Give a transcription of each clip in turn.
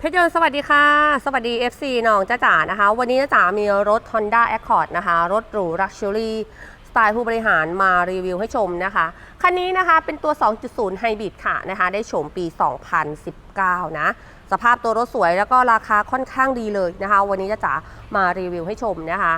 เพชรยนต์สวัสดีค่ะ สวัสดี FC น้องจ้าจ๋านะคะ วันนี้จ้าจ๋ามีรถ Honda Accord นะคะ รถหรู Luxury สไตล์ผู้บริหารมารีวิวให้ชมนะคะ คันนี้นะคะเป็นตัว 2.0 Hybrid ค่ะนะคะ ได้โฉมปี 2019 นะ สภาพตัวรถสวยแล้วก็ราคาค่อนข้างดีเลยนะคะ วันนี้จ้าจ๋ามารีวิวให้ชมนะคะ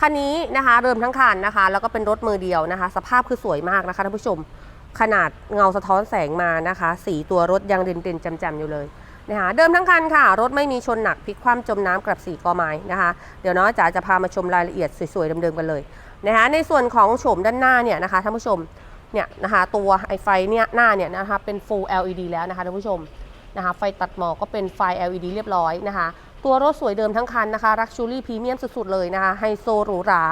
คันนี้นะคะเริ่มทั้งคันนะคะ แล้วก็เป็นรถมือเดียวนะคะ สภาพคือสวยมากนะคะท่านผู้ชม ขนาดเงาสะท้อนแสงมานะคะ สีตัวรถยังเด่นๆจำๆอยู่เลย นะคะเดิมทั้งคันค่ะ รถไม่มีชนหนักพลิกคว่ำจมน้ำกลับสีกอไม้นะคะเดี๋ยวน้องจ๋าจะพามาชมรายละเอียดสวยๆเดิมๆกันเลยนะคะในส่วนของโฉมด้านหน้าเนี่ยนะคะท่านผู้ชมเนี่ยนะคะตัวไอไฟเนี่ยหน้าเนี่ยนะคะเป็น full LED แล้วนะคะท่านผู้ชมนะคะไฟตัดหมอกก็เป็นไฟ LED เรียบร้อยนะคะตัวรถสวยเดิมทั้งคันนะคะรักชูรี่พรีเมียมสุดๆเลยนะคะไฮโซหรูหรา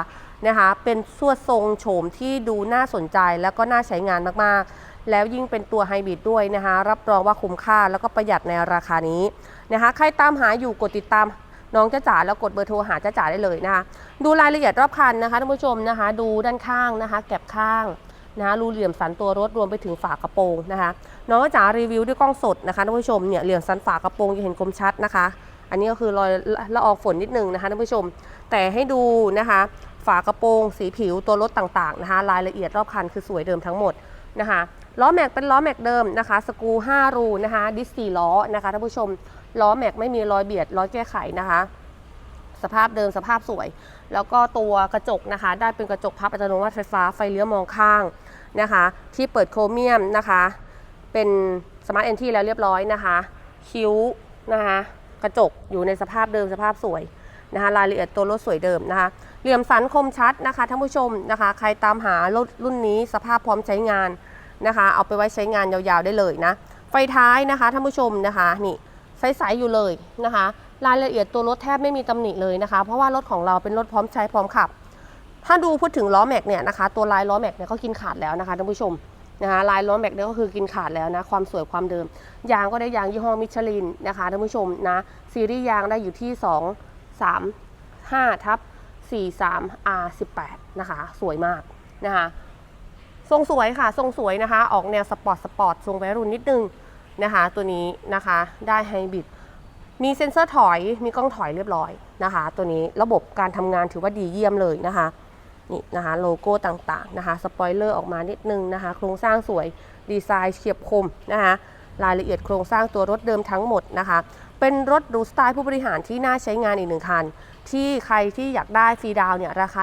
นะคะเป็นสวดทรงโฉมที่ดูน่าสนใจแล้วก็น่าใช้งานมากๆ แล้วยิ่งเป็นตัวไฮบริดด้วยนะคะรับรองว่าคุ้มค่าแล้วก็ประหยัดในราคานี้นะคะใครตามหาอยู่กดติดตามน้องจ้าจ๋าแล้วกดเบอร์โทรหาจ้าจ๋าได้เลยนะคะดูรายละเอียดรอบคันนะคะท่านผู้ชมนะคะ ดูด้านข้างนะคะ แก็บข้างนะคะรูเหลี่ยมสันตัวรถรวมไปถึงฝากระโปรงนะคะน้องจ้าจ๋ารีวิวด้วยกล้องสดนะคะท่านผู้ชมเนี่ยเหลี่ยมสันฝากระโปรงจะเห็นคมชัดนะคะ อันนี้ก็คือรอยละอองฝนนิดนึงนะคะท่านผู้ชม แต่ให้ดูนะคะ ฝากระโปรง สีผิวตัวรถต่างๆนะคะ รายละเอียดรอบคันคือสวยเดิมทั้งหมดนะคะ ล้อแม็กเป็นล้อแม็กเดิมนะคะสกรู5รูนะคะดิสสี่ล้อนะคะท่านผู้ชมล้อแม็กไม่มีรอยเบียดรอยแก้ไขนะคะ สภาพเดิมสภาพสวย แล้วก็ตัวกระจกนะคะ ได้เป็นกระจกพับอัตโนมัติไฟฟ้าไฟเลี้ยวมองข้างนะคะ ที่เปิดโครเมียมนะคะ เป็นสมาร์ทเอนที่แล้วเรียบร้อยนะคะ คิ้วนะคะกระจกอยู่ในสภาพเดิมสภาพสวยนะคะรายละเอียดตัวรถสวยเดิมนะคะ เหลี่ยมสันคมชัดนะคะท่านผู้ชมนะคะ ใครตามหารถรุ่นนี้สภาพพร้อมใช้งาน นะคะ เอาไปไว้ใช้งานยาวๆได้เลยนะ ไฟท้ายนะคะท่านผู้ชมนะคะนี่ใสๆอยู่เลยนะคะ รายละเอียดตัวรถแทบไม่มีตำหนิเลยนะคะ เพราะว่ารถของเราเป็นรถพร้อมใช้พร้อมขับ ถ้าดูพูดถึงล้อแม็กเนี่ยนะคะ ตัวลายล้อแม็กเนี่ยก็กินขาดแล้วนะคะท่านผู้ชมนะคะลายล้อแม็กเนี่ยก็คือกินขาดแล้วนะความสวยความเดิม ยางก็ได้ยางยี่ห้อมิชลินนะคะท่านผู้ชมนะซีรีส์ยางได้อยู่ที่ 2 3 5ทับ43 R18 นะคะ สวยมากนะคะ ทรงสวยค่ะ ทรงสวยนะคะ ออกแนวสปอร์ตสปอร์ตทรงวัยรุ่นนิดนึงนะคะ ตัวนี้นะคะได้ไฮบริดมีเซ็นเซอร์ถอยมีกล้องถอยเรียบร้อยนะคะ ตัวนี้ระบบการทำงานถือว่าดีเยี่ยมเลยนะคะนี่นะคะโลโก้ต่างๆนะคะสปอยเลอร์ออกมานิดนึงนะคะ โครงสร้างสวยดีไซน์เฉียบคมนะคะรายละเอียดโครงสร้างตัวรถเดิมทั้งหมดนะคะ เป็นรถหรูสไตล์ผู้บริหารที่น่าใช้งานอีกหนึ่งคัน ที่ใครที่อยากได้ฟรีดาวเนี่ยราคา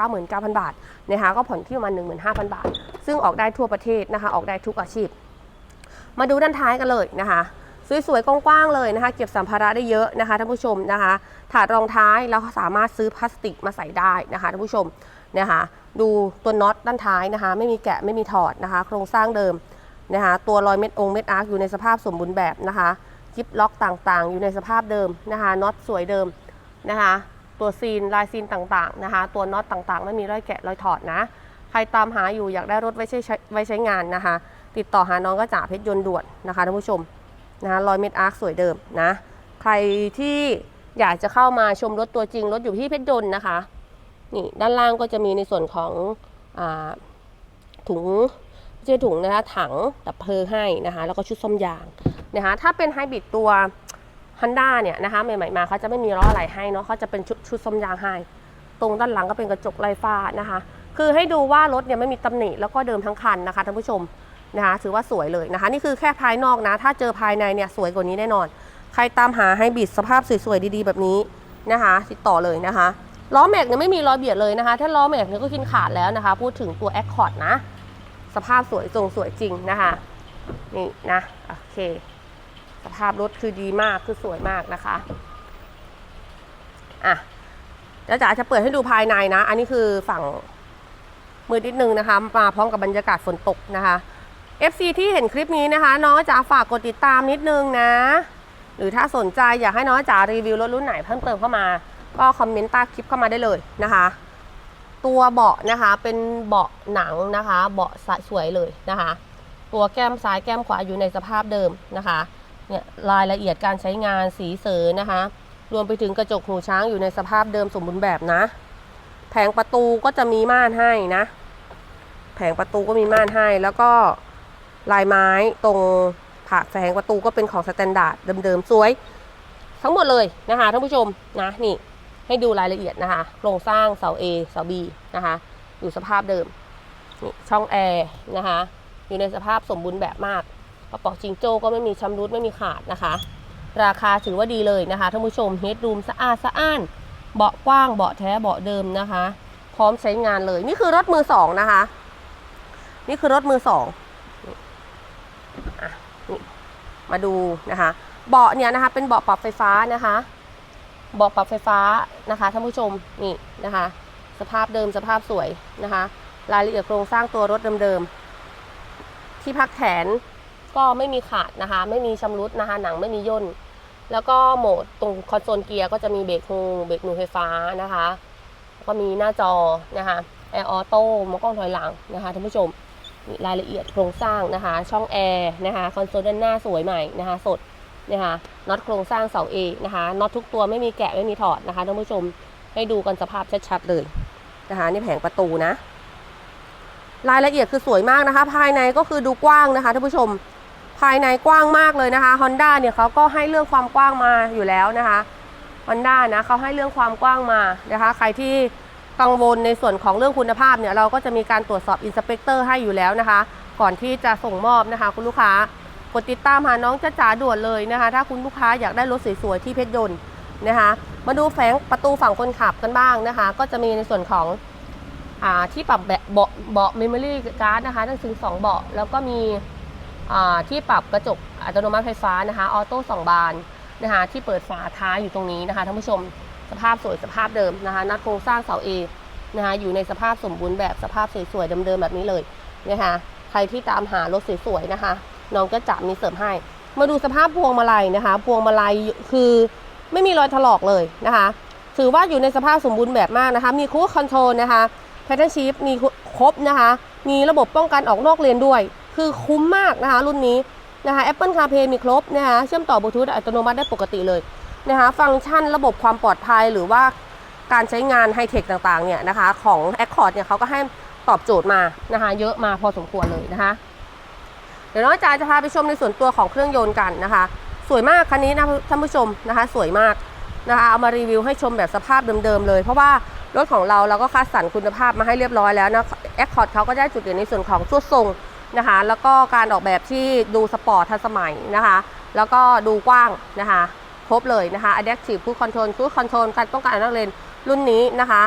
799,000 บาทนะคะก็ผ่อนที่ประมาณ15,000 บาท ซึ่งออกได้ทั่วประเทศนะคะ ออกได้ทุกอาชีพ มาดูด้านท้ายกันเลยนะคะ สวยๆกว้างๆเลยนะคะ เก็บสัมภาระได้เยอะนะคะท่านผู้ชมนะคะถาดรองท้ายเราสามารถซื้อพลาสติกมาใส่ได้นะคะท่านผู้ชมนะคะดูตัวน็อตด้านท้ายนะคะ ไม่มีแกะไม่มีถอดนะคะ โครงสร้างเดิมนะคะตัวรอยเม็ดองค์เม็ดอาร์คอยู่ในสภาพสมบูรณ์แบบนะคะจิปล็อกต่างๆ อยู่ในสภาพเดิมนะคะน็อตสวยเดิม นะคะ ตัวซีนลายซีนต่างๆนะคะ ตัวน็อตต่างๆ ไม่มีรอยแกะรอยถอดนะ ใครตามหาอยู่อยากได้รถไว้ใช้ไว้ใช้งานนะคะ ติดต่อหาน้องก็จ่าเพชรยนต์ด่วนนะคะท่านผู้ชมนะคะรอยเม็ดอาร์คสวยเดิมนะ ใครที่อยากจะเข้ามาชมรถตัวจริงรถอยู่ที่เพชรยนต์นะคะนี่ด้านล่างก็จะมีในส่วนของอถุงไม่ใช่ถุงนะคะถังดับเพลิงให้นะคะ แล้วก็ชุดซ่อมยางนะคะ ถ้าเป็นไฮบริดตัว Honda เนี่ยนะคะใหม่ๆมาเขาจะไม่มีล้ออะไรให้เนาะเขาจะเป็นชุดชุดซ่อมยางให้ ตรงด้านหลังก็เป็นกระจกไร้ฟ้านะคะ คือให้ดูว่ารถเนี่ยไม่มีตำหนิแล้วก็เดิมทั้งคันนะคะท่านผู้ชมนะคะถือว่าสวยเลยนะคะ นี่คือแค่ภายนอกนะ ถ้าเจอภายในเนี่ยสวยกว่านี้แน่นอน ใครตามหาไฮบิดสภาพสวยๆดีๆ แบบนี้นะคะ ติดต่อเลยนะคะล้อแม็กเนี่ยไม่มีรอยเบียดเลยนะคะ ถ้าล้อแม็กเนี่ยก็กินขาดแล้วนะคะ พูดถึงตัว Accord นะ สภาพสวยทรงสวยจริงนะคะ นี่นะ โอเค สภาพรถคือดีมากคือสวยมากนะคะอะเดี๋ยวจ๋าจะเปิดให้ดูภายในนะ อันนี้คือฝั่งมือนิดนึงนะคะ มาพร้อมกับบรรยากาศฝนตกนะคะ FC ที่เห็นคลิปนี้นะคะ น้องจ๋าฝากกดติดตามนิดนึงนะ หรือถ้าสนใจอยากให้น้องจ๋ารีวิวรถรุ่นไหนเพิ่มเติมเข้ามา ก็คอมเมนต์ใต้คลิปเข้ามาได้เลยนะคะ ตัวเบาะนะคะเป็นเบาะหนังนะคะ เบาะสวยเลยนะคะ ตัวแก้มซ้ายแก้มขวาอยู่ในสภาพเดิมนะคะ เนี่ยรายละเอียดการใช้งานสีเสอนะคะ รวมไปถึงกระจกหูช้างอยู่ในสภาพเดิมสมบูรณ์แบบนะ แผงประตูก็จะมีม่านให้นะ แผงประตูก็มีม่านให้แล้วก็ลายไม้ตรงผาแผงประตูก็เป็นของสแตนดาร์ดเดิมๆสวย ทั้งหมดเลยนะคะท่านผู้ชมนะนี่ให้ดูรายละเอียดนะคะโครงสร้างเสา A เสา B นะคะอยู่สภาพเดิมนี่ช่องแอร์นะคะอยู่ในสภาพสมบูรณ์แบบมาก กระป๋องจิงโจ้ก็ไม่มีชำรุดไม่มีขาดนะคะ ราคาถือว่าดีเลยนะคะท่านผู้ชมเฮดรูมสะอาดสะอ้าน เบาะกว้างเบาะแท้เบาะเดิมนะคะ พร้อมใช้งานเลย นี่คือรถมือสองนะคะ นี่คือรถมือสองอมาดูนะคะ เบาะเนี่ยนะคะ เป็นเบาะปรับไฟฟ้านะคะเบาะปรับไฟฟ้านะคะท่านผู้ชมนี่นะคะ สภาพเดิมสภาพสวยนะคะ รายละเอียดโครงสร้างตัวรถเดิมๆที่พักแขน ก็ไม่มีขาดนะคะ ไม่มีชำรุดนะคะ หนังไม่มีย่น แล้วก็โหมดตรงคอนโซลเกียร์ก็จะมีเบรกฮูเบรกหนูไฟฟ้านะคะแล้วก็มีหน้าจอนะคะแอร์ออโต้มอกล้องถอยหลังนะคะท่านผู้ชมรายละเอียดโครงสร้างนะคะ ช่องแอร์นะคะคอนโซลด้านหน้าสวยใหม่นะคะ สดนะคะน็อตโครงสร้างเสา A นะคะน็อตทุกตัวไม่มีแกะไม่มีถอดนะคะท่านผู้ชมให้ดูกันสภาพชัดๆเลยนะคะนี่แผงประตูนะ รายละเอียดคือสวยมากนะคะ ภายในก็คือดูกว้างนะคะท่านผู้ชม ภายในกว้างมากเลยนะคะ Honda เนี่ยเขาก็ให้เรื่องความกว้างมาอยู่แล้วนะคะ Honda นะเขาให้เรื่องความกว้างมานะคะ ใครที่กังวลในส่วนของเรื่องคุณภาพเนี่ยเราก็จะมีการตรวจสอบอินสเปกเตอร์ให้อยู่แล้วนะคะ ก่อนที่จะส่งมอบนะคะ คุณลูกค้ากดติดตามหาน้องจ้าจ๋าด่วนเลยนะคะ ถ้าคุณลูกค้าอยากได้รถสวยๆที่เพชรยนต์นะคะ มาดูแฝงประตูฝั่งคนขับกันบ้างนะคะ ก็จะมีในส่วนของอ่าที่ปรับแบบเบาะเบาะเมมโมรี่การ์ดนะคะทั้งถึงสองเบาะแล้วก็มี ที่ปรับกระจกอัตโนมัติไฟฟ้านะคะออโต้สองบานนะคะที่เปิดฝาท้ายอยู่ตรงนี้นะคะท่านผู้ชมสภาพสวยสภาพเดิมนะคะนัดโครงสร้างเสาเอนะคะอยู่ในสภาพสมบูรณ์แบบสภาพสวยๆเดิมๆแบบนี้เลยนะคะใครที่ตามหารถสวยๆนะคะ น้องก็จะมีเสริมให้ มาดูสภาพพวงมาลัยนะคะ พวงมาลัยคือไม่มีรอยถลอกเลยนะคะ ถือว่าอยู่ในสภาพสมบูรณ์แบบมากนะคะ มีคู i คอนโทรลนะคะแพทเทิร์นชีฟมีครบนะคะ มีระบบป้องกันออกนอกเลนด้วย คือคุ้มมากนะคะ รุ่นนี้นะคะ Apple CarPlay มีครบนะคะเชื่อมต่อบลูทูธอัตโนมัติได้ปกติเลยนะคะฟังก์ชันระบบความปลอดภัยหรือว่าการใช้งานไฮเทคต่างๆเนี่ยนะคะของ Accord เนี่ยเขาก็ให้ตอบโจทย์มานะคะเยอะมาพอสมควรเลยนะคะ เดี๋ยวน้องจาจะพาไปชมในส่วนตัวของเครื่องยนต์กันนะคะ สวยมากคันนี้นะท่านผู้ชมนะคะ สวยมากนะคะเอามารีวิวให้ชมแบบสภาพเดิมๆเลย เพราะว่ารถของเราเราก็คัดสรรคุณภาพมาให้เรียบร้อยแล้วนะแอคคอร์ดเขาก็ได้จุดเด่นในส่วนของสุดทรง นะคะ แล้วก็การออกแบบที่ดูสปอร์ตทันสมัยนะคะ แล้วก็ดูกว้างนะคะ ครบเลยนะคะ Adaptive Cruise Control Cruise Control การป้องกันอันนักเลนรุ่นนี้นะคะ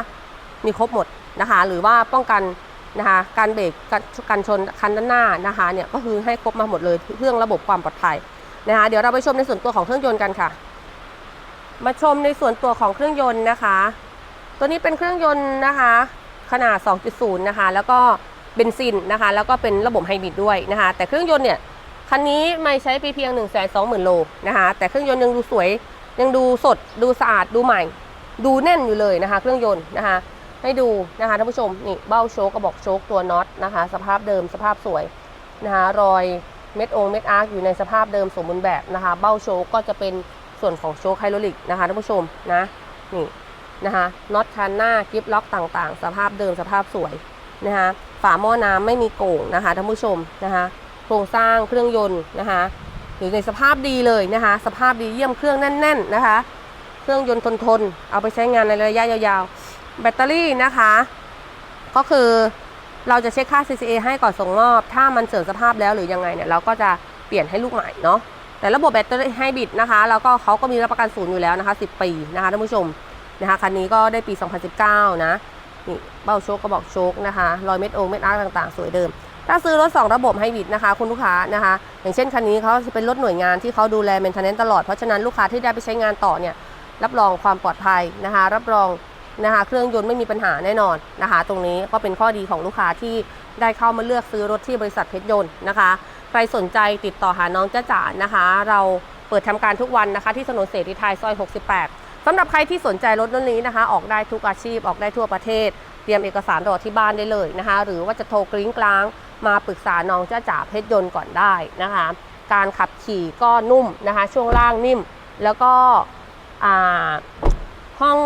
มีครบหมดนะคะ หรือว่าป้องกันนะคะการเบรกการการชนคันด้านหน้านะคะเนี่ยก็คือให้ครบมาหมดเลยเรื่องระบบความปลอดภัยนะคะเดี๋ยวเราไปชมในส่วนตัวของเครื่องยนต์กันค่ะ มาชมในส่วนตัวของเครื่องยนต์นะคะ ตัวนี้เป็นเครื่องยนต์นะคะ ขนาด 2.0 นะคะ แล้วก็ เบนซินนะคะ แล้วก็เป็นระบบไฮบริดด้วยนะคะ แต่เครื่องยนต์เนี่ยคันนี้ไม่ใช้ไปเพียง 1 2 0 0 0 0 โลนะคะ แต่เครื่องยนต์ยังดูสวย ยังดูสด ดูสะอาด ดูใหม่ ดูแน่นอยู่เลยนะคะ เครื่องยนต์นะคะ ให้ดูนะคะท่านผู้ชม นี่เบ้าโชคกระบอกโชคตัวน็อตนะคะ สภาพเดิมสภาพสวยนะคะ รอยเม็ดองเม็ดอาร์คอยู่ในสภาพเดิมสมบูรณ์แบบนะคะ เบ้าโชคก็จะเป็นส่วนของโชคไฮดรอลิกนะคะท่านผู้ชมนะ นี่นะคะ น็อตคันหน้ากิฟล็อกต่างๆ สภาพเดิมสภาพสวยนะคะ ฝาหม้อน้ำไม่มีโก่งนะคะท่านผู้ชมนะคะ โครงสร้างเครื่องยนต์นะคะอยู่ในสภาพดีเลยนะคะ สภาพดีเยี่ยมเครื่องแน่น ๆนะคะ เครื่องยนต์ทนๆเอาไปใช้งานในระยะยาวๆ แบตเตอรี่นะคะ ก็คือเราจะเช็คค่า CCA ให้ก่อนส่งมอบ ถ้ามันเสื่อมสภาพแล้วหรือยังไงเนี่ยเราก็จะเปลี่ยนให้ลูกใหม่เนาะแต่ระบบแบตเตอรี่ไฮบริดนะคะแล้วก็เขาก็มีรับประกันศูนย์อยู่แล้วนะคะ 10 ปีนะคะท่านผู้ชมนะคะคันนี้ก็ได้ปี 2019 นะ นี่เบ้าโชคกระบอกโชคนะคะรอยเม็ดโองเม็ดอาร์ต่างๆ สวยเดิม ถ้าซื้อรถ 2 ระบบไฮบริดนะคะ คุณลูกค้านะคะ อย่างเช่นคันนี้เขาจะเป็นรถหน่วยงานที่เขาดูแลเมนเทนเนนตลอด เพราะฉะนั้นลูกค้าที่ได้ไปใช้งานต่อเนี่ยรับรองความปลอดภัยนะคะ รับรองนะคะเครื่องยนต์ไม่มีปัญหาแน่นอนนะคะ ตรงนี้ก็เป็นข้อดีของลูกค้าที่ได้เข้ามาเลือกซื้อรถที่บริษัทเพชรยนต์นะคะ ใครสนใจติดต่อหาน้องจ้าจ๋านะคะ เราเปิดทำการทุกวันนะคะ ที่ถนนเสรีไทยซอย 68 สำหรับใครที่สนใจรถรุ่นนี้นะคะ ออกได้ทุกอาชีพออกได้ทั่วประเทศ เตรียมเอกสารรอที่บ้านได้เลยนะคะ หรือว่าจะโทรกริ้งกลาง มาปรึกษาน้องเจ้าจ๋าเพชรยนต์ก่อนได้นะคะ การขับขี่ก็นุ่มนะคะ ช่วงล่างนิ่ม แล้วก็ห้อง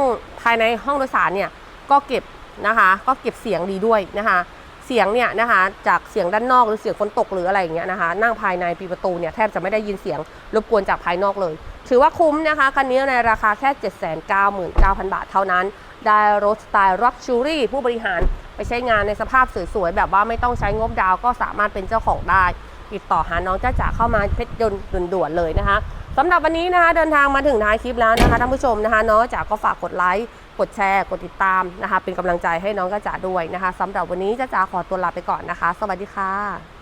ภายในห้องโดยสารเนี่ยก็เก็บนะคะ ก็เก็บเสียงดีด้วยนะคะ เสียงเนี่ยนะคะจากเสียงด้านนอกหรือเสียงฝนตกหรืออะไรอย่างเงี้ยนะคะ นั่งภายในปีประตูเนี่ยแทบจะไม่ได้ยินเสียงรบกวนจากภายนอกเลย ถือว่าคุ้มนะคะ คันนี้ในราคาแค่ 799,000 บาทเท่านั้น ได้รถสไตล์ Luxury ผู้บริหารไปใช้งานในสภาพสวยๆแบบว่าไม่ต้องใช้งบดาวก็สามารถเป็นเจ้าของได้ ติดต่อหาน้องจ้าจ๋าเข้ามาเพชรยนต์ด่วนๆเลยนะคะสำหรับวันนี้นะคะเดินทางมาถึงท้ายคลิปแล้วนะคะท่านผู้ชมนะคะน้องจ๋าก็ฝากกดไลค์กดแชร์ กดติดตามนะคะ เป็นกำลังใจให้น้องจ้าจ๋าด้วยนะคะสำหรับวันนี้จ้าจ๋าขอตัวลาไปก่อนนะคะ สวัสดีค่ะ